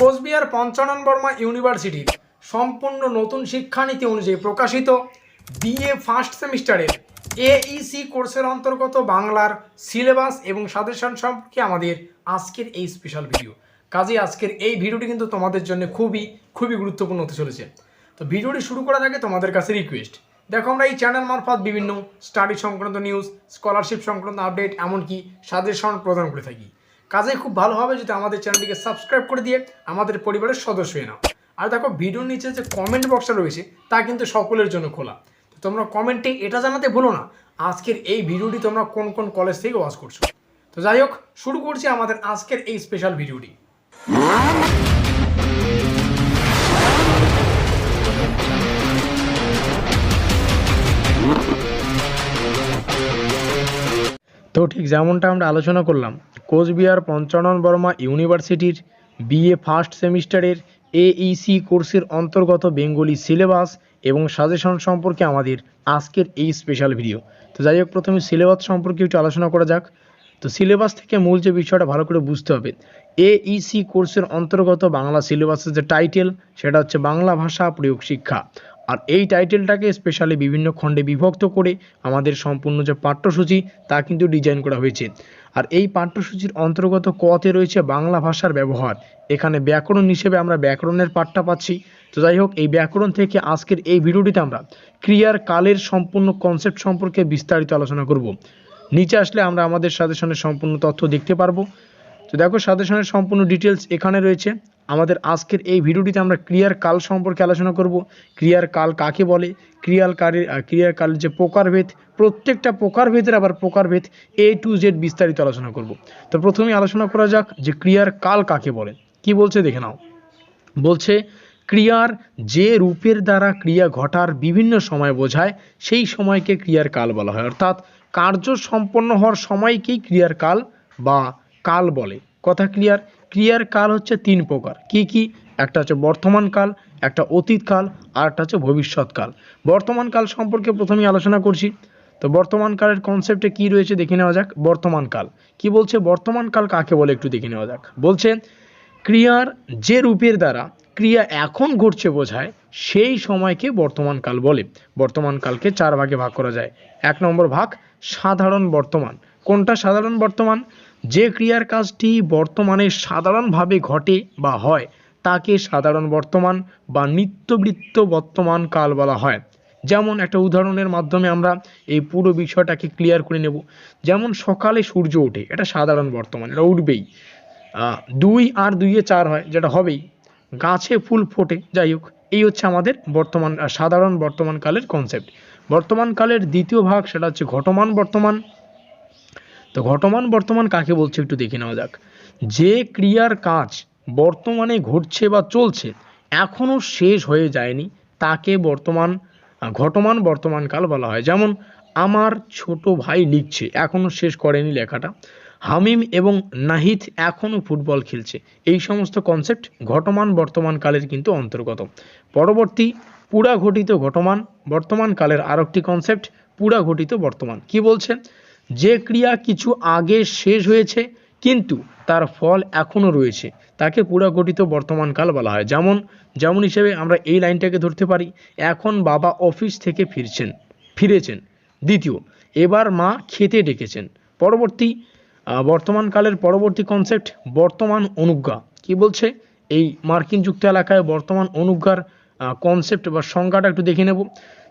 কোচবিহার পঞ্চানন বর্মা ইউনিভার্সিটির সম্পূর্ণ নতুন শিক্ষানীতি অনুযায়ী প্রকাশিত বিএ ফার্স্ট সেমিস্টারের এইসি কোর্সের অন্তর্গত বাংলার সিলেবাস এবং সাজেশন সম্পর্কে আমাদের আজকের এই স্পেশাল ভিডিও কাজে আজকের এই ভিডিওটি কিন্তু তোমাদের জন্য খুবই খুবই গুরুত্বপূর্ণ হতে চলেছে। তো ভিডিওটি শুরু করার আগে তোমাদের কাছে রিকোয়েস্ট দেখো আমরা এই চ্যানেল মারফত বিভিন্ন স্টাডি সংক্রান্ত নিউজ স্কলারশিপ সংক্রান্ত আপডেট এমনকি সাজেশন প্রদান করে থাকি। কাজে খুব ভালো হবে যদি আমাদের চ্যানেলটিকে সাবস্ক্রাইব করে দিয়ে আমাদের পরিবারের সদস্য হয়ে নাও। আর দেখো, ভিডিওর নিচে যে কমেন্ট বক্সটা রয়েছে, তা কিন্তু সকলের জন্য খোলা। তো তোমরা কমেন্টে এটা জানাতে ভুলো না, আজকের এই ভিডিওটি তোমরা কোন কোন কলেজ থেকে ওয়াচ করছ। তো যাই হোক, শুরু করছি আমাদের আজকের এই স্পেশাল ভিডিওটি। তো ঠিক যেমনটা আমরা আলোচনা করলাম কোচবিহার পঞ্চানন বর্মা ইউনিভার্সিটির বিএ ফার্স্ট সেমিস্টারের এইসি কোর্সের অন্তর্গত বেঙ্গলি সিলেবাস এবং সাজেশন সম্পর্কে আমাদের আজকের এই স্পেশাল ভিডিও তো যাই হোক, প্রথমে সিলেবাস সম্পর্কে একটু আলোচনা করা যাক। তো সিলেবাস থেকে মূল যে বিষয়টা ভালো করে বুঝতে হবে এইসি কোর্সের অন্তর্গত বাংলা সিলেবাসের যে টাইটেল সেটা হচ্ছে বাংলা ভাষা প্রয়োগ শিক্ষা। আর এই টাইটেলটাকে স্পেশালি বিভিন্ন খণ্ডে বিভক্ত করে আমাদের সম্পূর্ণ যে পাঠ্যসূচি, তা কিন্তু ডিজাইন করা হয়েছে। আর এই পাঠ্যসূচির অন্তর্গত কতে রয়েছে বাংলা ভাষার ব্যবহার। এখানে ব্যাকরণ হিসেবে আমরা ব্যাকরণের পাঠটা পাচ্ছি। তো যাই হোক, এই ব্যাকরণ থেকে আজকের এই ভিডিওটিতে আমরা ক্রিয়ার কালের সম্পূর্ণ কনসেপ্ট সম্পর্কে বিস্তারিত আলোচনা করব। নিচে আসলে আমরা আমাদের সাথে সাজেশনের সম্পূর্ণ তথ্য দেখতে পারব। তো দেখো, সাথে সাজেশনের সম্পূর্ণ ডিটেলস এখানে রয়েছে। আমাদের আজকের এই ভিডিওটিতে আমরা ক্রিয়ার কাল সম্পর্কে আলোচনা করব। ক্রিয়ার কাল কাকে বলে? ক্রিয়ার কালের ক্রিয়ার কালের যে প্রকারভেদ, প্রত্যেকটা প্রকারভেদের আবার প্রকারভেদ এ টু জেড বিস্তারিত আলোচনা করব। তো প্রথমে আলোচনা করা যাক যে ক্রিয়ার কাল কাকে বলে। কি বলছে দেখে নাও। বলছে, ক্রিয়ার যে রূপের দ্বারা ক্রিয়া ঘটার বিভিন্ন সময় বোঝায়, সেই সময়কে ক্রিয়ার কাল বলা হয়। অর্থাৎ কার্য সম্পন্ন হওয়ার সময়কেই ক্রিয়ার কাল বা কাল বলে। কথা ক্লিয়ার? ক্রিয়ার কাল হচ্ছে তিন প্রকার। কি কি? একটা হচ্ছে বর্তমান কাল, একটা অতীত কাল, আর একটা হচ্ছে ভবিষ্যৎ কাল। বর্তমান কাল সম্পর্কে প্রথমেই আলোচনা করছি। তো বর্তমান কালের কনসেপ্টে কি রয়েছে দেখে নেওয়া যাক। বর্তমান কাল। কি বলছে বর্তমান কাল কাকে বলে একটু দেখে নেওয়া যাক। বলছে, ক্রিয়ার যে রূপের দ্বারা ক্রিয়া এখন ঘটছে বোঝায়, সেই সময়কে বর্তমান কাল বলে। বর্তমান কালকে চার ভাগে ভাগ করা যায়। এক নম্বর ভাগ, সাধারণ বর্তমান। কোনটা সাধারণ বর্তমান? যে ক্রিয়ার কাজটি বর্তমানে সাধারণভাবে ঘটে বা হয়, তাকে সাধারণ বর্তমান বা নিত্যবৃত্ত বর্তমান কাল বলা হয়। যেমন একটা উদাহরণের মাধ্যমে আমরা এই পুরো বিষয়টাকে ক্লিয়ার করে নেব। যেমন সকালে সূর্য ওঠে, এটা সাধারণ বর্তমান, এটা উঠবেই। দুই আর দুইয়ে চার হয়, যেটা হবেই। গাছে ফুল ফোটে, যাই হোক, এই হচ্ছে আমাদের বর্তমান, সাধারণ বর্তমান কালের কনসেপ্ট বর্তমান কালের দ্বিতীয় ভাগ, সেটা হচ্ছে ঘটমান বর্তমান। তো ঘটমান বর্তমান কাকে বলছে একটু দেখে নেওয়া যাক। যে ক্রিয়ার কাজ বর্তমানে ঘটছে বা চলছে, এখনও শেষ হয়ে যায়নি, তাকে বর্তমান, ঘটমান বর্তমান কাল বলা হয়। যেমন, আমার ছোট ভাই লিখছে, এখনও শেষ করেনি লেখাটা। হামিম এবং নাহিদ এখনও ফুটবল খেলছে। এই সমস্ত কনসেপ্ট ঘটমান বর্তমান কালের কিন্তু অন্তর্গত। পরবর্তী পুরা ঘটিত ঘটমান বর্তমান কালের আরেকটি কনসেপ্ট পুরা ঘটিত বর্তমান। কি বলছে? যে ক্রিয়া কিছু আগে শেষ হয়েছে কিন্তু তার ফল এখনও রয়েছে। তাকে পুরা ঘটিত বর্তমান কাল বলা হয়। যেমন যেমন হিসেবে আমরা এই লাইনটাকে ধরতে পারি এখন বাবা অফিস থেকে ফিরছেন ফিরেছেন। দ্বিতীয় এবার মা খেতে ডেকেছেন। পরবর্তী আহ, বর্তমান কালের পরবর্তী কনসেপ্ট বর্তমান অনুজ্ঞা। কি বলছে? এই মার্কিন যুক্ত এলাকায় বর্তমান অনুজ্ঞার কনসেপ্ট বা সংজ্ঞাটা একটু দেখে নেব।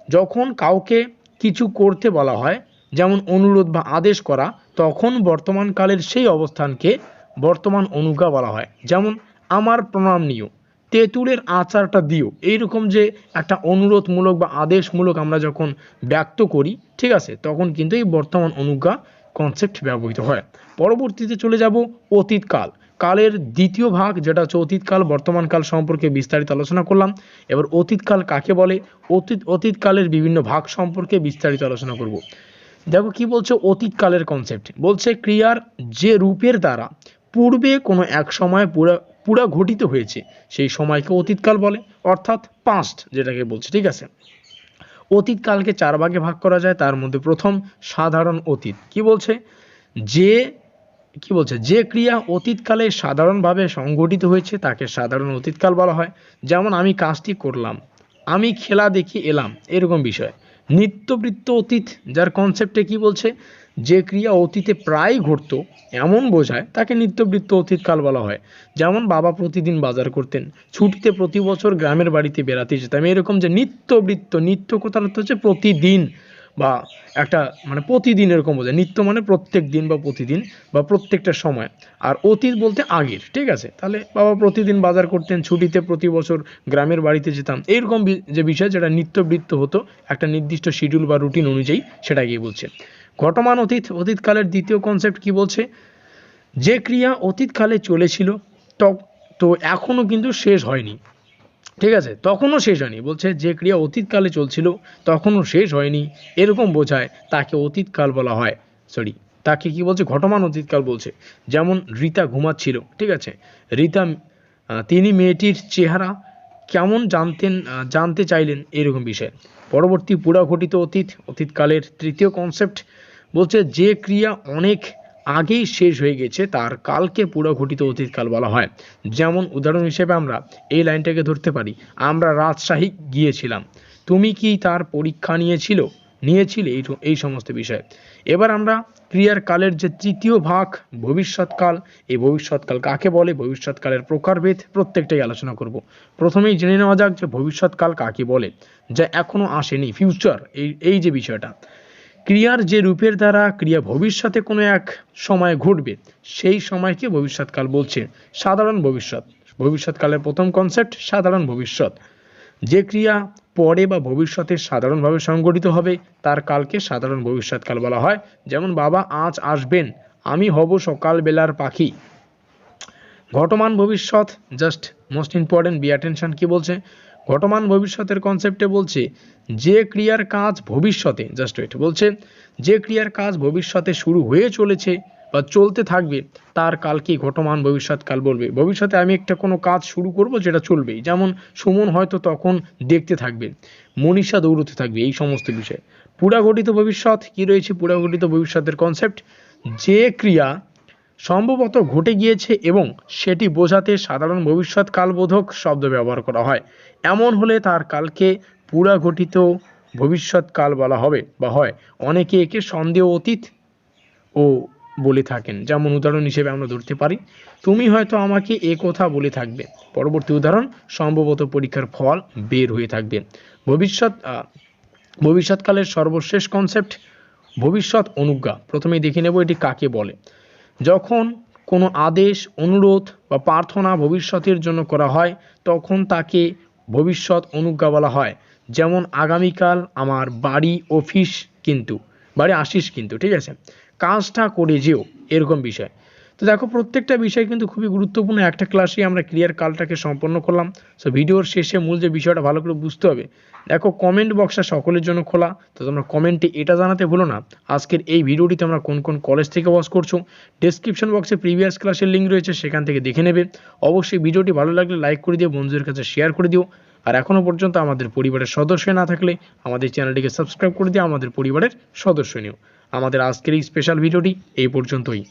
যখন কাউকে কিছু করতে বলা হয় যেমন অনুরোধ বা আদেশ করা, তখন বর্তমান কালের সেই অবস্থানকে বর্তমান অনুজ্ঞা বলা হয়। যেমন, আমার প্রণাম নিও, তেঁতুলের আচারটা দিও। এইরকম যে একটা অনুরোধমূলক বা আদেশমূলক আমরা যখন ব্যক্ত করি, ঠিক আছে, তখন কিন্তু এই বর্তমান অনুজ্ঞা কনসেপ্ট ব্যবহৃত হয়। পরবর্তীতে চলে যাব অতীতকাল। কালের দ্বিতীয় ভাগ, যেটা হচ্ছে অতীতকাল, বর্তমানকাল সম্পর্কে বিস্তারিত আলোচনা করলাম। এবার অতীতকাল কাকে বলে? অতীত, অতীতকালের বিভিন্ন ভাগ সম্পর্কে বিস্তারিত আলোচনা করব। দেখো কি বলছে অতীতকালের কনসেপ্ট বলছে ক্রিয়ার যে রূপের দ্বারা পূর্বে কোনো এক সময় পুরা পুরা ঘটিত হয়েছে, সেই সময়কে অতীতকাল বলে, অর্থাৎ পাস্ট যেটাকে বলছে, ঠিক আছে? অতীতকালকে চার ভাগে ভাগ করা যায়, তার মধ্যে প্রথম সাধারণ অতীত। কি বলছে? যে, কি বলছে? যে ক্রিয়া অতীতকালে সাধারণভাবে সংঘটিত হয়েছে, তাকে সাধারণ অতীতকাল বলা হয়। যেমন আমি কাজটি করলাম, আমি খেলা দেখি এলাম, এরকম বিষয়। নিত্যবৃত্ত অতীত, যার কনসেপ্টে কি বলছে? যে ক্রিয়া অতীতে প্রায় ঘটত, এমন বোঝায় তাকে নিত্যবৃত্ত অতীতকাল বলা হয়। যেমন বাবা প্রতিদিন বাজার করতেন, ছুটিতে প্রতি বছর গ্রামের বাড়িতে বেড়াতে যেতাম। এরকম যে নিত্যবৃত্ত নিত্য কথার অর্থ হচ্ছে প্রতিদিন। বা একটা মানে প্রতিদিন এরকম বোঝায়। নিত্য মানে প্রত্যেক দিন বা প্রতিদিন বা প্রত্যেকটা সময়। আর অতীত বলতে আগের, ঠিক আছে? তাহলে বাবা প্রতিদিন বাজার করতেন, ছুটিতে প্রতি বছর গ্রামের বাড়িতে যেতাম। এইরকম যে বিষয় যেটা নিত্যবৃত্ত হতো, একটা নির্দিষ্ট শিডিউল বা রুটিন অনুযায়ী সেটা গিয়ে বলছে। ঘটমান অতীত, অতীতকালের দ্বিতীয় কনসেপ্ট কি বলছে? যে ক্রিয়া অতীতকালে চলেছিল, ত- তো এখনও কিন্তু শেষ হয়নি। ঠিক আছে? তখনও শেষ হয়নি। বলছে, যে ক্রিয়া অতীতকালে চলছিল, তখনও শেষ হয়নি। এরকম বোঝায়, তাকে অতীতকাল বলা হয়। সরি তাকে কি বলছে? ঘটমান অতীতকাল বলছে। যেমন রীতা ঘুমাচ্ছিল, ঠিক আছে? রীতা তিনি মেয়েটির চেহারা কেমন জানতেন জানতে চাইলেন এরকম বিষয়। পরবর্তী পুরাঘটিত অতীত, অতীতকালের তৃতীয় কনসেপ্ট বলছে, যে ক্রিয়া অনেক আগেই শেষ হয়ে গেছে, তার কালকে পুরঘটিত অতীতকাল বলা হয়। যেমন উদাহরণ হিসেবে আমরা এই লাইনটাকে ধরতে পারি, আমরা রাজশাহী গিয়েছিলাম। তুমি কি তার পরীক্ষা নিয়েছিল? নিয়েছিলে এই এই সমস্ত বিষয়। এবার আমরা ক্রিয়ার কালের যে তৃতীয় ভাগ ভবিষ্যৎকাল এই ভবিষ্যৎকাল কাকে বলে? ভবিষ্যৎকালের প্রকারভেদ প্রত্যেকটাই আলোচনা করব। প্রথমেই জেনে নেওয়া যাক যে ভবিষ্যৎকাল কাকে বলে, যা এখনও আসেনি ফিউচার এই এই যে বিষয়টা। ক্রিয়ার যে রূপের দ্বারা ক্রিয়া ভবিষ্যতে কোনো এক সময় ঘটবে, সেই সময়কে ভবিষ্যৎকাল বলছে। সাধারণ ভবিষ্যৎ। ভবিষ্যৎকালের প্রথম কনসেপ্ট সাধারণ ভবিষ্যৎ। যে ক্রিয়া পরে বা ভবিষ্যতে সাধারণভাবে সংগঠিত হবে, তার কালকে সাধারণ ভবিষ্যৎকাল বলা হয়। যেমন, বাবা, আজ আসবেন, আমি হব সকালবেলার পাখি। ঘটমান ভবিষ্যৎ just most important be attention কি বলছে? ঘটমান ভবিষ্যতের কনসেপ্টে বলছে, যে ক্রিয়ার কাজ ভবিষ্যতে জাস্ট ওয়েট বলছে, যে ক্রিয়ার কাজ ভবিষ্যতে শুরু হয়ে চলেছে বা চলতে থাকবে, তার কালকে ঘটমান ভবিষ্যৎকাল বলবে। ভবিষ্যতে আমি একটা কোনো কাজ শুরু করব যেটা চলবেই, যেমন সুমন হয়তো তখন দেখতে থাকবে, মনীষা দৌড়তে থাকবে, এই সমস্ত বিষয়। পুরাঘটিত ভবিষ্যৎ, কি রয়েছে পুরাঘটিত ভবিষ্যতের কনসেপ্ট যে ক্রিয়া সম্ভবত ঘটে গিয়েছে এবং সেটি বোঝাতে সাধারণ ভবিষ্যৎ কালবোধক শব্দ ব্যবহার করা হয়। এমন হলে তার কালকে পুরা ঘটিত ভবিষ্যৎকাল বলা হবে বা হয়। অনেকে একে সন্দেহ অতীত ও বলে থাকেন। যেমন উদাহরণ হিসেবে আমরা ধরতে পারি, তুমি হয়তো আমাকে এ কথা বলে থাকবে। পরবর্তী উদাহরণ, সম্ভবত পরীক্ষার ফল বের হয়ে থাকবে। ভবিষ্যৎ ভবিষ্যৎকালের সর্বশেষ কনসেপ্ট ভবিষ্যৎ অনুজ্ঞা। প্রথমেই দেখে নেব এটি কাকে বলে। যখন কোনো আদেশ, অনুরোধ বা প্রার্থনা ভবিষ্যতের জন্য করা হয়, তখন তাকে ভবিষ্যৎ অনুজ্ঞা বলা হয়। যেমন আগামীকাল আমার বাড়ি, অফিস কিন্তু বাড়ি আসিস কিন্তু, ঠিক আছে? কাজটা করে যেও, এরকম বিষয়। তো দেখো, প্রত্যেকটা বিষয় কিন্তু খুবই গুরুত্বপূর্ণ। একটা ক্লাসে আমরা ক্লিয়ার কালটাকে সম্পন্ন করলাম। সো ভিডিওর শেষে মূল যে বিষয়টা ভালো করে বুঝতে হবে, দেখো কমেন্ট বক্সটা সকলের জন্য খোলা। তো তোমরা কমেন্টে এটা জানাতে ভুলো না। আজকের এই ভিডিওটি তোমরা কোন কোন কলেজ থেকে ওয়াচ করছ ডেসক্রিপশন বক্সে প্রিভিয়াস ক্লাসের লিঙ্ক রয়েছে, সেখান থেকে দেখে নেবে। অবশ্যই ভিডিওটি ভালো লাগলে লাইক করে দিও, বন্ধুদের কাছে শেয়ার করে দিও। আর এখনও পর্যন্ত আমাদের পরিবারের সদস্য না থাকলে আমাদের চ্যানেলটিকে সাবস্ক্রাইব করে দিও, আমাদের পরিবারের সদস্য নিও। আমাদের আজকের এই স্পেশাল ভিডিওটি এই পর্যন্তই।